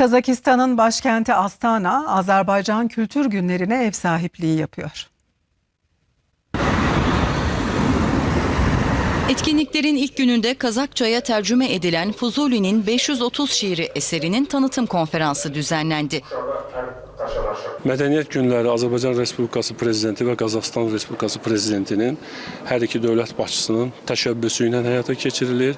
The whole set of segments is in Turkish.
Kazakistan'ın başkenti Astana, Azerbaycan Kültür Günlerine ev sahipliği yapıyor. Etkinliklerin ilk gününde Kazakçaya tercüme edilen Fuzuli'nin 530 şiiri eserinin tanıtım konferansı düzenlendi. Mədəniyyət günləri Azərbaycan Respublikası Prezidenti və Qazaxıstan Respublikası Prezidentinin hər iki dövlət başçısının təşəbbüsü ilə həyata keçirilir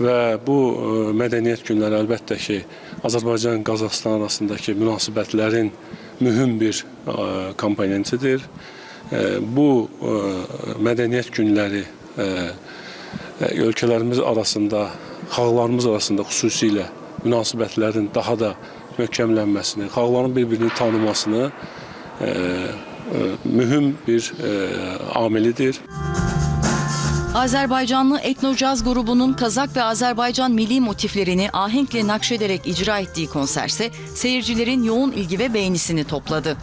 və bu e, mədəniyyət günləri əlbəttə ki, Azərbaycan-Qazaxıstan arasındakı münasibətlərin mühüm bir e, komponentidir. E, Bu mədəniyyət günləri ölkələrimiz arasında, xalqlarımız arasında xüsusilə münasibətlərin daha da möhkəmlənməsini, xalqların bir-birini tanımasını mühüm bir amilidir. Azerbaycanlı Etnocaz grubunun Kazak ve Azerbaycan milli motiflerini ahenkle nakşederek icra ettiği konserse seyircilerin yoğun ilgi ve beğenisini topladı.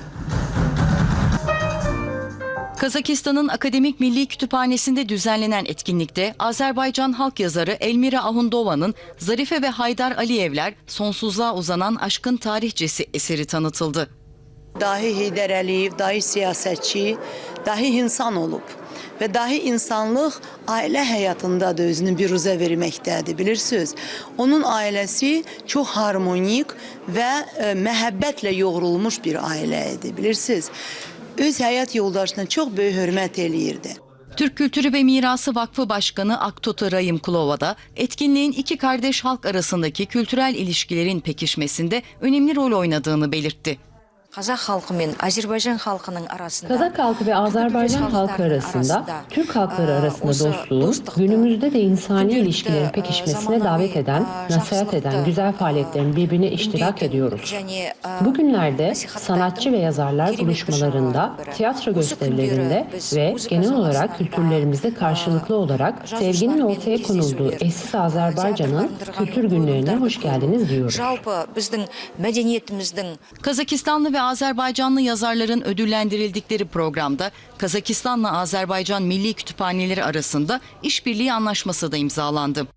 Kazakistan'ın Akademik Milli Kütüphanesi'nde düzenlenen etkinlikte Azerbaycan halk yazarı Elmira Ahundova'nın Zarife ve Haydar Aliyevler Sonsuzluğa Uzanan Aşkın Tarihçesi eseri tanıtıldı. Dahi Heydər Əliyev, dahi siyasətçi, dahi insan olub və dahi insanlıq ailə həyatında da özünü biruzə verməkdədir, bilirsiniz. Onun ailəsi çox harmonik və e, məhəbbətlə yoğrulmuş bir ailə idi, bilirsiniz. Öz həyat yoldaşına çox böyük hörmət eləyirdi. Türk Kültürü ve Mirası Vakfı Başkanı Aktutu Rahim Kulova etkinliğin iki kardeş halk arasındaki kültürel ilişkilerin pekişmesinde önemli rol oynadığını belirtti. Kazak halkı men Azerbaycan halkının arasında Kazak halkı ve Azerbaycan halkı arasında Türk halkları arasında dostluğu günümüzde de insani ilişkilerin pekişmesine davet eden, nasihat eden güzel faaliyetlerin birbirine iştirak ediyoruz. Bugünlerde sanatçı ve yazarlar buluşmalarında, tiyatro gösterilerinde ve genel olarak kültürlerimizde karşılıklı olarak sevginin ortaya konulduğu eşsiz Azerbaycan'ın kültür günlerine hoş geldiniz diyoruz. Kazakistanlı ve Azerbaycanlı yazarların ödüllendirildikleri programda Kazakistan'la Azerbaycan Milli Kütüphaneleri arasında işbirliği anlaşması da imzalandı.